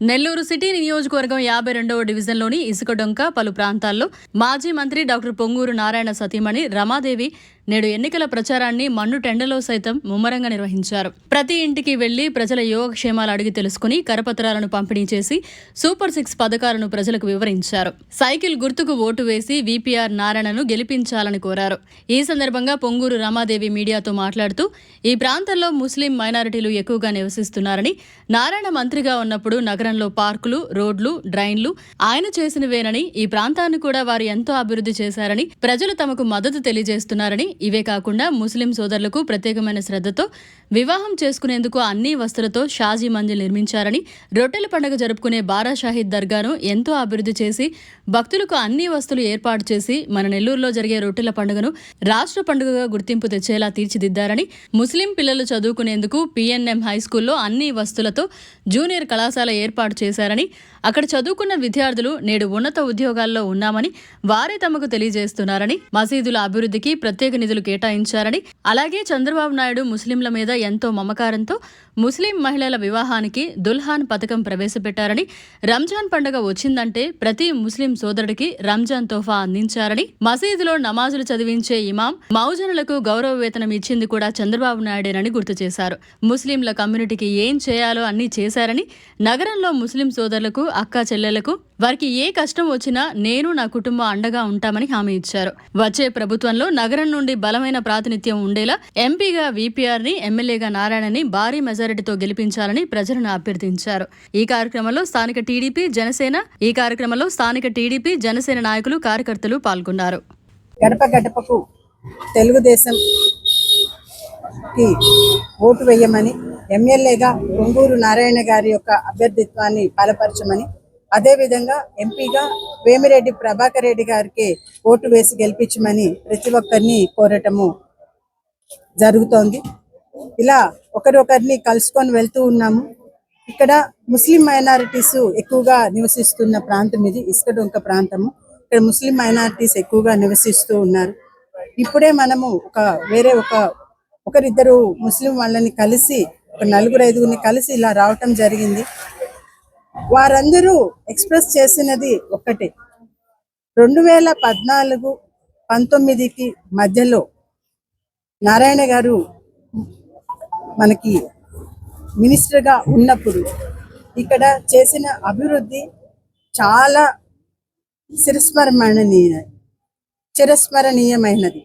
Nellore city నియోజకవర్గం యాభై రెండవ డివిజన్లోని ఇసుకడొంక పలు ప్రాంతాల్లో మాజీ మంత్రి డాక్టర్ పొంగూరు నారాయణ సతీమణి రమాదేవి నేడు ఎన్నికల ప్రచారాన్ని మన్ను టెండలో సైతం ముమ్మరంగా నిర్వహించారు. ప్రతి ఇంటికి వెళ్ళి ప్రజల యోగక్షేమాలు అడిగి తెలుసుకుని కరపత్రాలను పంపిణీ చేసి సూపర్ సిక్స్ పథకాలను ప్రజలకు వివరించారు. సైకిల్ గుర్తుకు ఓటు వేసి విపిఆర్ నారాయణను గెలిపించాలని కోరారు. ఈ సందర్భంగా పొంగూరు రమాదేవి మీడియాతో మాట్లాడుతూ ఈ ప్రాంతంలో ముస్లిం మైనారిటీలు ఎక్కువగా నివసిస్తున్నారని నారాయణ మంత్రిగా ఉన్నప్పుడు నగరంలో పార్కులు రోడ్లు డ్రైన్లు ఆయన చేసినవేనని ఈ ప్రాంతాన్ని కూడా వారు ఎంతో అభివృద్ధి చేశారని ప్రజలు తమకు మద్దతు తెలియజేస్తున్నారని ఇవే కాకుండా ముస్లిం సోదరులకు ప్రత్యేకమైన శ్రద్ధతో వివాహం చేసుకునేందుకు అన్ని వస్తువులతో షాజీ మంజిల్ నిర్మించారని రొట్టెల పండుగ జరుపుకునే బారా షాహిద్ దర్గాను ఎంతో అభివృద్ధి చేసి భక్తులకు అన్ని వస్తువులు ఏర్పాటు చేసి మన నెల్లూరులో జరిగే రొట్టెల పండుగను రాష్ట్ర పండుగగా గుర్తింపు తెచ్చేలా తీర్చిదిద్దారని ముస్లిం పిల్లలు చదువుకునేందుకు పిఎన్ఎం హై స్కూల్లో అన్ని వస్తువులతో జూనియర్ కళాశాల ఏర్పాటు ఏర్పాటు చేశారని అక్కడ చదువుకున్న విద్యార్థులు నేడు ఉన్నత ఉద్యోగాల్లో ఉన్నామని వారే తమకు తెలియజేస్తున్నారని మసీదుల అభివృద్ధికి ప్రత్యేక నిధులు కేటాయించారని అలాగే చంద్రబాబు నాయుడు ముస్లింల మీద ఎంతో మమకారంతో ముస్లిం మహిళల వివాహానికి దుల్హాన్ పథకం ప్రవేశపెట్టారని రంజాన్ పండుగ వచ్చిందంటే ప్రతి ముస్లిం సోదరుడికి రంజాన్ తోఫా అందించారని మసీదులో నమాజులు చదివించే ఇమాం మౌజనులకు గౌరవ వేతనం ఇచ్చింది కూడా చంద్రబాబు నాయుడేనని గుర్తు చేశారు. ముస్లింల కమ్యూనిటీకి ఏం చేయాలో అన్నీ చేశారని నగరంలో ముస్లిం సోదరులకు అక్క చెల్లెలకు వారికి ఏ కష్టం వచ్చినా నేను నా కుటుంబం అండగా ఉంటామని హామీ ఇచ్చారు. వచ్చే ప్రభుత్వంలో నగరం నుండి బలమైన ప్రాతినిధ్యం ఉండేలా ఎంపీగా వీపీఆర్ని ఎమ్మెల్యేగా నారాయణని భారీ మెజారిటీతో గెలిపించాలని ప్రజలను అభ్యర్థించారు. ఈ కార్యక్రమంలో స్థానిక టీడీపీ జనసేన ఈ కార్యక్రమంలో స్థానిక టీడీపీ జనసేన నాయకులు కార్యకర్తలు పాల్గొన్నారు. గడప గడపకు తెలుగుదేశం ఓటు వేయమని ఎమ్మెల్యేగా పొంగూరు నారాయణ గారి యొక్క అభ్యర్థిత్వాన్ని బలపరచమని అదేవిధంగా ఎంపీగా వేమిరెడ్డి ప్రభాకర్ రెడ్డి గారికి ఓటు వేసి గెలిపించమని ప్రతి ఒక్కరిని కోరటము జరుగుతోంది. ఇలా ఒకరొకరిని కలుసుకొని వెళ్తూ ఉన్నాము. ఇక్కడ ముస్లిం మైనారిటీస్ ఎక్కువగా నివసిస్తున్న ప్రాంతం ఇది ఇసుకడొంక ప్రాంతము. ఇక్కడ ముస్లిం మైనారిటీస్ ఎక్కువగా నివసిస్తూ ఉన్నారు. ఇప్పుడే మనము ఒక వేరే ఒక ఒకరిద్దరు ముస్లిం వాళ్ళని కలిసి నలుగురు ఐదుగురిని కలిసి ఇలా రావటం జరిగింది. వారందరూ ఎక్స్ప్రెస్ చేసినది ఒక్కటే. రెండు వేల పద్నాలుగు పంతొమ్మిదికి మధ్యలో నారాయణ గారు మనకి మినిస్టర్గా ఉన్నప్పుడు ఇక్కడ చేసిన అభివృద్ధి చాలా చిరస్మరణీయ చిరస్మరణీయమైనది.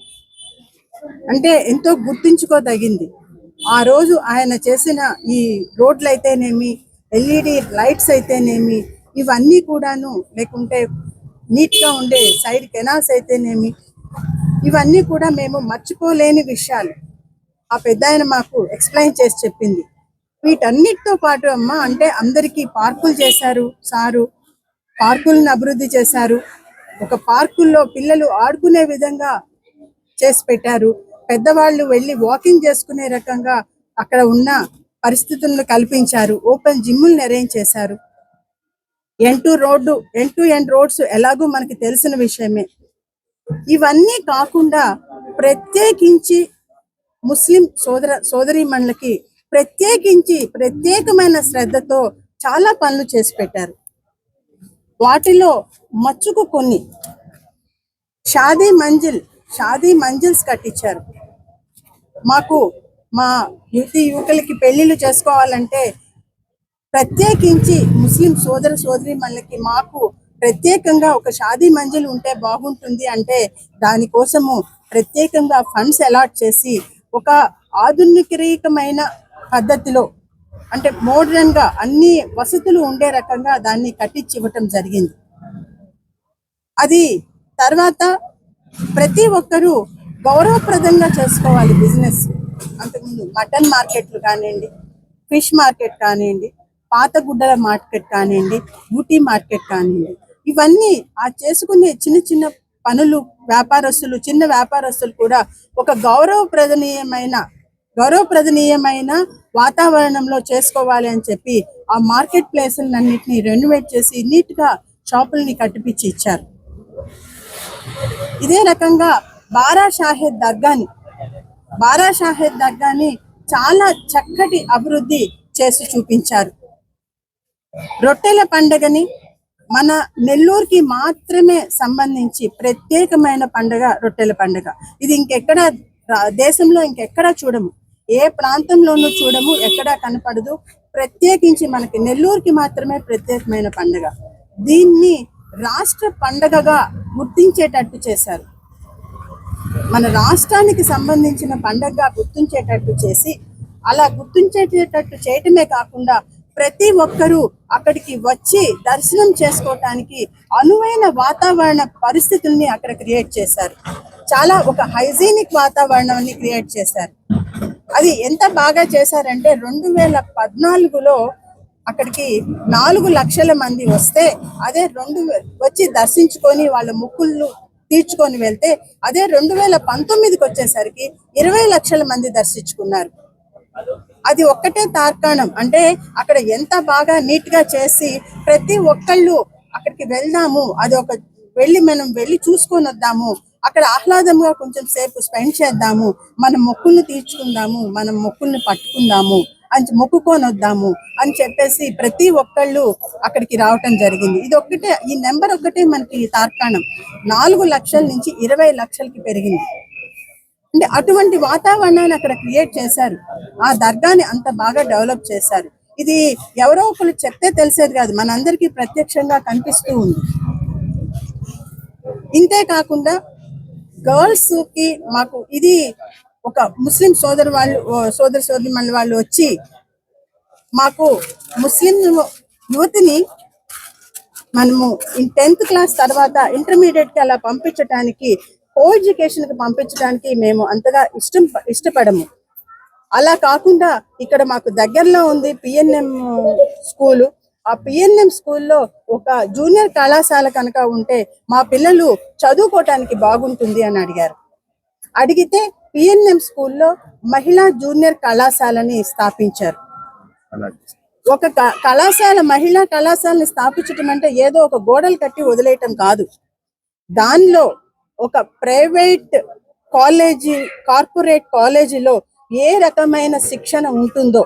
అంటే ఎంతో గుర్తుంచుకోదగింది. ఆ రోజు ఆయన చేసిన ఈ రోడ్లు అయితేనేమి ఎల్ఈడి లైట్స్ అయితేనేమి ఇవన్నీ కూడాను లేకుంటే నీట్గా ఉండే సైడ్ కెనాల్స్ అయితేనేమి ఇవన్నీ కూడా మేము మర్చిపోలేని విషయాలు. ఆ పెద్ద ఆయన మాకు ఎక్స్ప్లెయిన్ చేసి చెప్పింది. వీటన్నిటితో పాటు అమ్మ అంటే అందరికీ పార్కులు చేశారు సారు పార్కులను అభివృద్ధి చేశారు. ఒక పార్కుల్లో పిల్లలు ఆడుకునే విధంగా చేసి పెట్టారు. పెద్దవాళ్ళు వెళ్ళి వాకింగ్ చేసుకునే రకంగా అక్కడ ఉన్న పరిస్థితులను కల్పించారు. ఓపెన్ జిమ్ములను అరేంజ్ చేశారు. End to road end to end roads ఎలాగో మనకి తెలిసిన విషయమే. ఇవన్నీ కాకుండా ప్రత్యేకించి ముస్లిం సోదర సోదరీమణులకి ప్రత్యేకించి ప్రత్యేకమైన శ్రద్ధతో చాలా పనులు చేసి పెట్టారు. వాటిలో మచ్చుకు కొన్ని. షాదీ మంజిల్ షాదీ మంజిల్స్ కట్టించారు. మాకు మా యువతి యువకులకి పెళ్ళిళ్ళు చేసుకోవాలంటే ప్రత్యేకించి ముస్లిం సోదర సోదరి మనకి మాకు ప్రత్యేకంగా ఒక షాదీ మంజిల్ ఉంటే బాగుంటుంది అంటే దానికోసము ప్రత్యేకంగా ఫండ్స్ అలాట్ చేసి ఒక ఆధునికరీకమైన పద్ధతిలో అంటే మోడర్న్గా అన్ని వసతులు ఉండే రకంగా దాన్ని కట్టించి ఇవ్వటం జరిగింది. అది తర్వాత ప్రతి ఒక్కరూ గౌరవప్రదంగా చేసుకోవాలి బిజినెస్ అంతకుముందు మటన్ మార్కెట్లు కానివ్వండి ఫిష్ మార్కెట్ కానివ్వండి పాత గుడ్డల మార్కెట్ కానివ్వండి బ్యూటీ మార్కెట్ కానివ్వండి. ఇవన్నీ ఆ చేసుకునే చిన్న చిన్న పనులు వ్యాపారస్తులు చిన్న వ్యాపారస్తులు కూడా ఒక గౌరవప్రదనీయమైన గౌరవప్రదనీయమైన వాతావరణంలో చేసుకోవాలి అని చెప్పి ఆ మార్కెట్ ప్లేసులన్నింటినీ రెనోవేట్ చేసి నీట్గా షాపుల్ని కట్టిపిచ్చి ఇచ్చారు. ఇదే రకంగా బారా షాహెద్ దర్గాని బారా షాహెద్ దర్గాని చాలా చక్కటి అభివృద్ధి చేసి చూపించారు. రొట్టెల పండగని మన నెల్లూరుకి మాత్రమే సంబంధించి ప్రత్యేకమైన పండగ రొట్టెల పండగ. ఇది ఇంకెక్కడ దేశంలో ఇంకెక్కడా చూడము. ఏ ప్రాంతంలోనూ చూడము ఎక్కడా కనపడదు. ప్రత్యేకించి మనకి నెల్లూరుకి మాత్రమే ప్రత్యేకమైన పండగ. దీన్ని రాష్ట్ర పండగగా గుర్తించేటట్టు చేశారు. మన రాష్ట్రానికి సంబంధించిన పండగగా గుర్తించేటట్టు చేసి అలా గుర్తించేటట్టు చేయటమే కాకుండా ప్రతి ఒక్కరూ అక్కడికి వచ్చి దర్శనం చేసుకోవటానికి అనువైన వాతావరణ పరిస్థితుల్ని అక్కడ క్రియేట్ చేశారు. చాలా ఒక హైజీనిక్ వాతావరణాన్ని క్రియేట్ చేశారు. అది ఎంత బాగా చేశారంటే రెండు వేల పద్నాలుగులో అక్కడికి నాలుగు లక్షల మంది వస్తే అదే రెండు వచ్చి దర్శించుకొని వాళ్ళ ముక్కులు తీర్చుకొని వెళ్తే అదే రెండు వేల పంతొమ్మిదికి వచ్చేసరికి ఇరవై లక్షల మంది దర్శించుకున్నారు. అది ఒక్కటే తార్కాణం. అంటే అక్కడ ఎంత బాగా నీట్గా చేసి ప్రతి ఒక్కళ్ళు అక్కడికి వెళ్దాము అది ఒక వెళ్ళి మనం వెళ్ళి చూసుకొని వద్దాము అక్కడ ఆహ్లాదంగా కొంచెం సేపు స్పెండ్ చేద్దాము మన మొక్కుల్ని తీర్చుకుందాము మనం మొక్కుల్ని పట్టుకుందాము అని మొక్కుకొని వద్దాము అని చెప్పేసి ప్రతి ఒక్కళ్ళు అక్కడికి రావటం జరిగింది. ఇది ఒక్కటే ఈ నెంబర్ ఒక్కటే మనకి తార్కాణం. నాలుగు లక్షల నుంచి ఇరవై లక్షలకి పెరిగింది. అంటే అటువంటి వాతావరణాన్ని అక్కడ క్రియేట్ చేశారు. ఆ దర్గాని అంత బాగా డెవలప్ చేశారు. ఇది ఎవరో ఒకరు చెప్తే తెలిసేది కాదు. మనందరికీ ప్రత్యక్షంగా కనిపిస్తూ ఉంది. ఇంతే కాకుండా గర్ల్స్కి మాకు ఇది ఒక ముస్లిం సోదరు వాళ్ళు సోదర సోదరి మన వాళ్ళు వచ్చి మాకు ముస్లిం యువతిని మనము టెన్త్ క్లాస్ తర్వాత ఇంటర్మీడియట్కి అలా పంపించడానికి కో ఎడ్యుకేషన్కి పంపించడానికి మేము అంతగా ఇష్టం ఇష్టపడము. అలా కాకుండా ఇక్కడ మాకు దగ్గరలో ఉంది పిఎన్ఎం స్కూలు. ఆ పిఎన్ఎం స్కూల్లో ఒక జూనియర్ కళాశాల కనుక ఉంటే మా పిల్లలు చదువుకోవటానికి బాగుంటుంది అని అడిగారు. అడిగితే పిఎన్ఎం స్కూల్లో మహిళా జూనియర్ కళాశాలని స్థాపించారు. ఒక క- కళాశాల మహిళా కళాశాలని స్థాపించటం అంటే ఏదో ఒక గోడలు కట్టి వదిలేయటం కాదు. దానిలో ఒక ప్రైవేట్ కాలేజీ కార్పొరేట్ కాలేజీలో ఏ రకమైన శిక్షణ ఉంటుందో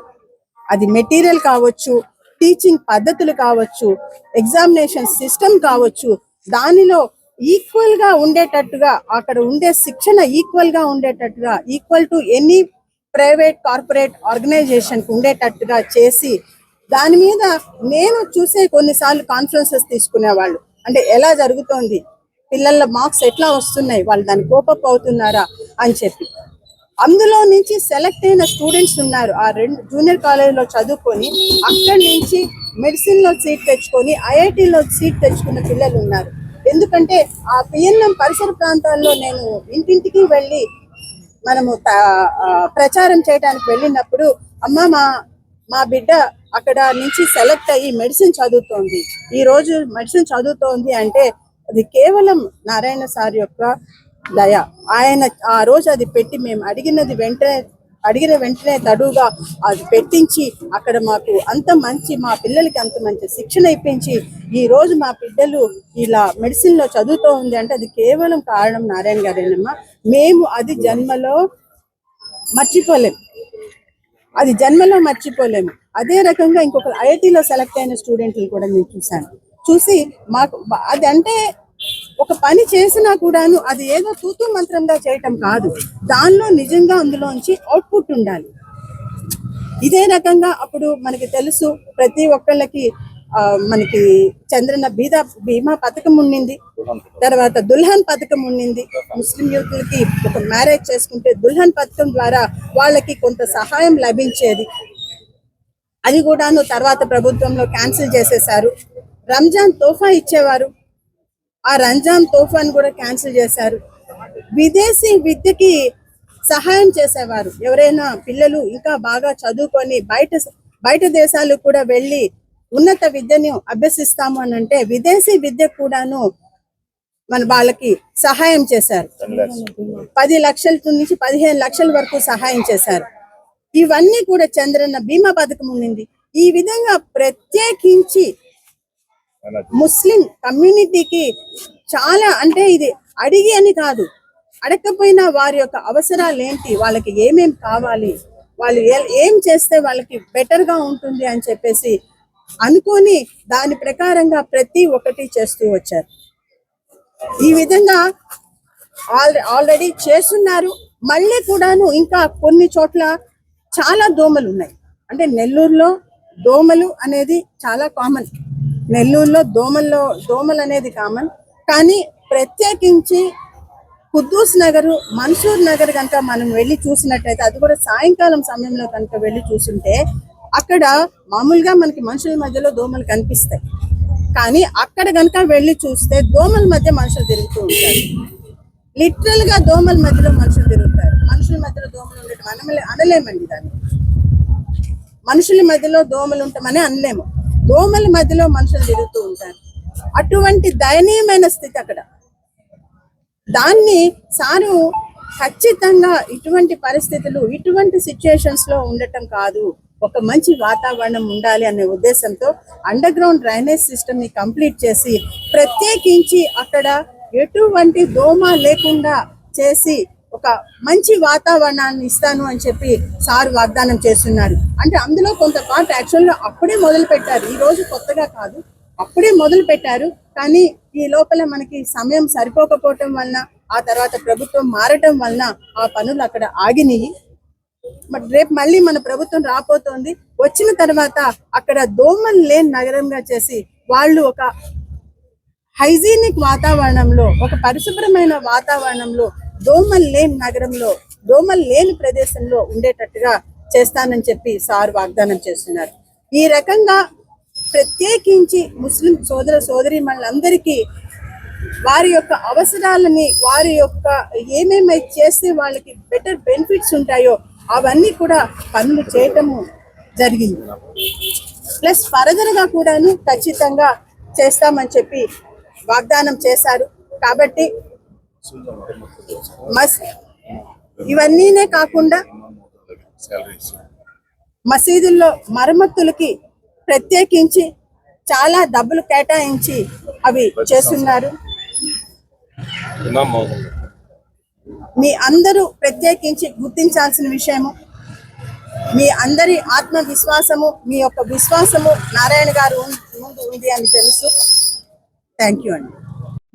అది మెటీరియల్ కావచ్చు టీచింగ్ పద్ధతులు కావచ్చు ఎగ్జామినేషన్ సిస్టమ్ కావచ్చు దానిలో ఈక్వల్గా ఉండేటట్టుగా అక్కడ ఉండే శిక్షణ ఈక్వల్గా ఉండేటట్టుగా equal to any private corporate organisation ఉండేటట్టుగా చేసి దాని మీద నేను చూసే కొన్నిసార్లు కాన్ఫరెన్సెస్ తీసుకునేవాళ్ళు. అంటే ఎలా జరుగుతోంది? పిల్లల మార్క్స్ ఎట్లా వస్తున్నాయి? వాళ్ళు దాని కోపప్ అవుతున్నారా? అని చెప్పి. అందులో నుంచి సెలెక్ట్ అయిన స్టూడెంట్స్ ఉన్నారు. ఆ రెండు జూనియర్ కాలేజీలో చదువుకొని అక్కడి నుంచి మెడిసిన్లో సీట్ తెచ్చుకొని ఐఐటిలో సీట్ తెచ్చుకున్న పిల్లలు ఉన్నారు. ఎందుకంటే ఆ పిఎన్ఎం పరిసర ప్రాంతాల్లో నేను ఇంటింటికి వెళ్ళి మనము ప్రచారం చేయడానికి వెళ్ళినప్పుడు అమ్మ మా మా బిడ్డ అక్కడ నుంచి సెలెక్ట్ అయ్యి మెడిసిన్ చదువుతోంది. ఈ రోజు మెడిసిన్ చదువుతోంది అంటే అది కేవలం నారాయణ సార్ యొక్క దయ. ఆయన ఆ రోజు అది పెట్టి మేము అడిగినది వెంటనే అడిగిన వెంటనే తడుగా అది పెట్టించి అక్కడ మాకు అంత మంచి మా పిల్లలకి అంత మంచి శిక్షణ ఇప్పించి ఈ రోజు మా బిడ్డలు ఇలా మెడిసిన్లో చదువుతూ ఉంది అంటే అది కేవలం కారణం నారాయణ గారేనమ్మా. మేము అది జన్మలో మర్చిపోలేము అది జన్మలో మర్చిపోలేము అదే రకంగా ఇంకొక ఐఐటిలో సెలెక్ట్ అయిన స్టూడెంట్లు కూడా నేను చూశాను. చూసి మాకు అది అంటే ఒక పని చేసినా కూడాను అది ఏదో తూతూ మంత్రంగా చేయటం కాదు. దానిలో నిజంగా అందులోంచి అవుట్పుట్ ఉండాలి. ఇదే రకంగా అప్పుడు మనకి తెలుసు ప్రతి ఒక్కళ్ళకి ఆ, మనకి చంద్రన బీద బీమా పథకం ఉండింది తర్వాత దుల్హన్ పథకం ఉండింది ముస్లిం యువకులకి ఒక మ్యారేజ్ చేసుకుంటే దుల్హన్ పథకం ద్వారా వాళ్ళకి కొంత సహాయం లభించేది. అది కూడాను తర్వాత ప్రభుత్వంలో క్యాన్సిల్ చేసేశారు. రంజాన్ తోఫా ఇచ్చేవారు. ఆ రంజాన్ తోఫాను కూడా క్యాన్సిల్ చేశారు. విదేశీ విద్యకి సహాయం చేసేవారు. ఎవరైనా పిల్లలు ఇంకా బాగా చదువుకొని బయట బయట దేశాలు కూడా వెళ్ళి ఉన్నత విద్యను అభ్యసిస్తాము అని అంటే విదేశీ విద్య కూడాను మన వాళ్ళకి సహాయం చేశారు. పది లక్షల నుంచి పదిహేను లక్షల వరకు సహాయం చేశారు. ఇవన్నీ కూడా చంద్రన్న బీమా పథకం ఉండింది ఈ విధంగా ప్రత్యేకించి ముస్లిం కమ్యూనిటీకి చాలా అంటే ఇది అడిగి అని కాదు. అడగకపోయినా వారి యొక్క అవసరాలు ఏంటి? వాళ్ళకి ఏమేం కావాలి? వాళ్ళు ఏ- ఏం చేస్తే వాళ్ళకి బెటర్గా ఉంటుంది అని చెప్పేసి అనుకొని దాని ప్రకారంగా ప్రతి ఒక్కటి చేస్తూ వచ్చారు. ఈ విధంగా ఆల్ ఆల్రెడీ చేస్తున్నారు. మళ్ళీ కూడాను ఇంకా కొన్ని చోట్ల చాలా దోమలు ఉన్నాయి. అంటే నెల్లూరులో దోమలు అనేది చాలా కామన్ నెల్లూరులో దోమల్లో దోమలు అనేది కామన్ కానీ ప్రత్యేకించి కుద్దూస్ నగర్ మన్సూర్ నగర్ కనుక మనం వెళ్ళి చూసినట్టయితే అది కూడా సాయంకాలం సమయంలో కనుక వెళ్ళి చూసుంటే అక్కడ మామూలుగా మనకి మనుషుల మధ్యలో దోమలు కనిపిస్తాయి. కానీ అక్కడ కనుక వెళ్ళి చూస్తే దోమల మధ్య మనుషులు తిరుగుతూ ఉంటారు. లిటరల్గా దోమల మధ్యలో మనుషులు తిరుగుతారు. మనుషుల మధ్యలో దోమలు ఉండటం మనం అనలేమండి దాన్ని. మనుషుల మధ్యలో దోమలు ఉంటామని అనలేము. దోమల మధ్యలో మనుషులు తిరుగుతూ ఉంటారు. అటువంటి దయనీయమైన స్థితి అక్కడ. దాన్ని సారు ఖచ్చితంగా ఇటువంటి పరిస్థితులు ఇటువంటి సిచ్యుయేషన్స్లో ఉండటం కాదు. ఒక మంచి వాతావరణం ఉండాలి అనే ఉద్దేశంతో అండర్ గ్రౌండ్ డ్రైనేజ్ సిస్టమ్ని కంప్లీట్ చేసి ప్రత్యేకించి అక్కడ ఎటువంటి దోమ లేకుండా చేసి ఒక మంచి వాతావరణాన్ని ఇస్తాను అని చెప్పి సార్ వాగ్దానం చేస్తున్నారు. అంటే అందులో కొంత పార్ట్ యాక్చువల్గా అప్పుడే మొదలు పెట్టారు ఈ రోజు కొత్తగా కాదు. అప్పుడే మొదలు పెట్టారు కానీ ఈ లోపల మనకి సమయం సరిపోకపోవటం వలన ఆ తర్వాత ప్రభుత్వం మారటం వలన ఆ పనులు అక్కడ ఆగినాయి మరి రేపు మళ్ళీ మన ప్రభుత్వం రాబోతోంది. వచ్చిన తర్వాత అక్కడ దోమలు లేని నగరంగా చేసి వాళ్ళు ఒక హైజీనిక్ వాతావరణంలో ఒక పరిశుభ్రమైన వాతావరణంలో దోమలు లేని నగరంలో దోమలు లేని ప్రదేశంలో ఉండేటట్టుగా చేస్తానని చెప్పి సార్ వాగ్దానం చేస్తున్నారు. ఈ రకంగా ప్రత్యేకించి ముస్లిం సోదర సోదరి మనందరికీ వారి యొక్క అవసరాలని వారి యొక్క ఏమేమి చేస్తే వాళ్ళకి బెటర్ బెనిఫిట్స్ ఉంటాయో అవన్నీ కూడా పనులు చేయటము జరిగింది. ప్లస్ ఫర్దర్గా కూడాను ఖచ్చితంగా చేస్తామని చెప్పి వాగ్దానం చేశారు. కాబట్టి ఇవన్నీనే కాకుండా. మసీదుల్లో మరమ్మతులకి ప్రత్యేకించి చాలా డబ్బులు కేటాయించి అవి చేస్తున్నారు. మీ అందరూ ప్రత్యేకించి గుర్తించాల్సిన విషయము మీ అందరి ఆత్మవిశ్వాసము మీ యొక్క విశ్వాసము నారాయణ గారు ముందు ఉంది అని తెలుసు. థ్యాంక్ యూ అండి.